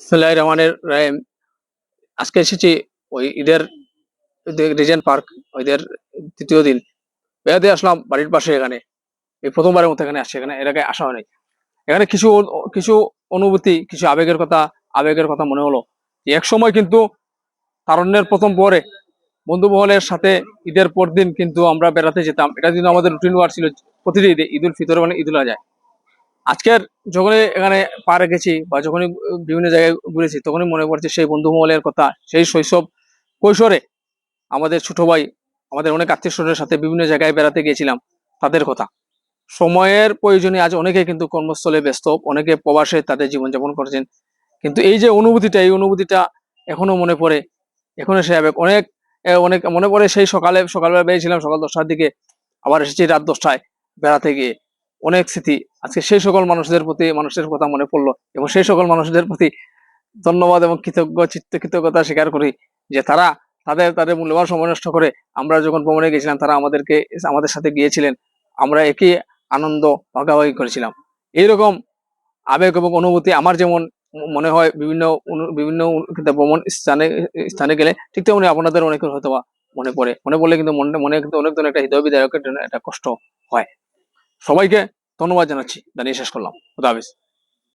রহমানের রাহিম আজকে এসেছি ওই ঈদের রিজেন্ট পার্ক ওইদের তৃতীয় দিন। বেড়াতে আসলাম বাড়ির পাশে এখানে। এই প্রথমবারের মতো এখানে আসছে, এখানে এর আগে আসা হয়নি। এখানে কিছু কিছু অনুভূতি, কিছু আবেগের কথা আবেগের কথা মনে হলো। এক সময় কিন্তু তারণ্যের প্রথম পরে বন্ধু মহলের সাথে ঈদের পর দিন কিন্তু আমরা বেড়াতে যেতাম। এটা কিন্তু আমাদের রুটিন ওয়ার ছিল প্রতিটি ঈদে, ঈদুল ফিতর মানে ঈদুল আজহায় আজকের যখনই এখানে পা রেখেছি বা যখনই বিভিন্ন জায়গায় ঘুরেছি, তখনই মনে পড়ছে সেই বন্ধু মহলের কথা, সেই শৈশব কৈশোরে আমাদের ছোট ভাই, আমাদের অনেক আত্মীয় স্বজনের সাথে বিভিন্ন জায়গায় বেড়াতে গিয়েছিলাম, তাদের কথা। সময়ের প্রয়োজনে আজ অনেকে কিন্তু কর্মস্থলে ব্যস্ত, অনেকে প্রবাসে তাদের জীবনযাপন করছেন। কিন্তু এই যে অনুভূতিটা, এই অনুভূতিটা এখনও মনে পড়ে, এখনও সে অনেক অনেক মনে পড়ে সেই সকালে, সকালবেলা বেরিয়েছিলাম সকাল দশটার দিকে, আবার এসেছি রাত দশটায় বেড়াতে গিয়ে। অনেক স্মৃতি। আজকে সেই সকল মানুষদের প্রতি, মানুষের কথা মনে পড়ল এবং সেই সকল মানুষদের প্রতি ধন্যবাদ এবং কৃতজ্ঞ, চিত্ত কৃতজ্ঞতা স্বীকার করি যে তারা তাদের তাদের মূল্যবান সময় নষ্ট করে আমরা যখন ভ্রমণে গেছিলাম তারা আমাদেরকে, আমাদের সাথে গিয়েছিলেন। আমরা একই আনন্দ ভাগাভাগি করেছিলাম। এইরকম আবেগ এবং অনুভূতি আমার যেমন মনে হয় বিভিন্ন বিভিন্ন ভ্রমণ স্থানে স্থানে গেলে ঠিক তেমনি আপনাদের অনেকের হয়তো মনে পড়ে। মনে পড়লে কিন্তু মনে মনে কিন্তু অনেক ধরনের একটা হৃদয় বিদায়কের জন্য একটা কষ্ট হয়। সবাইকে ধন্যবাদ জানাচ্ছি। জানিয়ে শেষ করলাম। খুদা হাফিজ।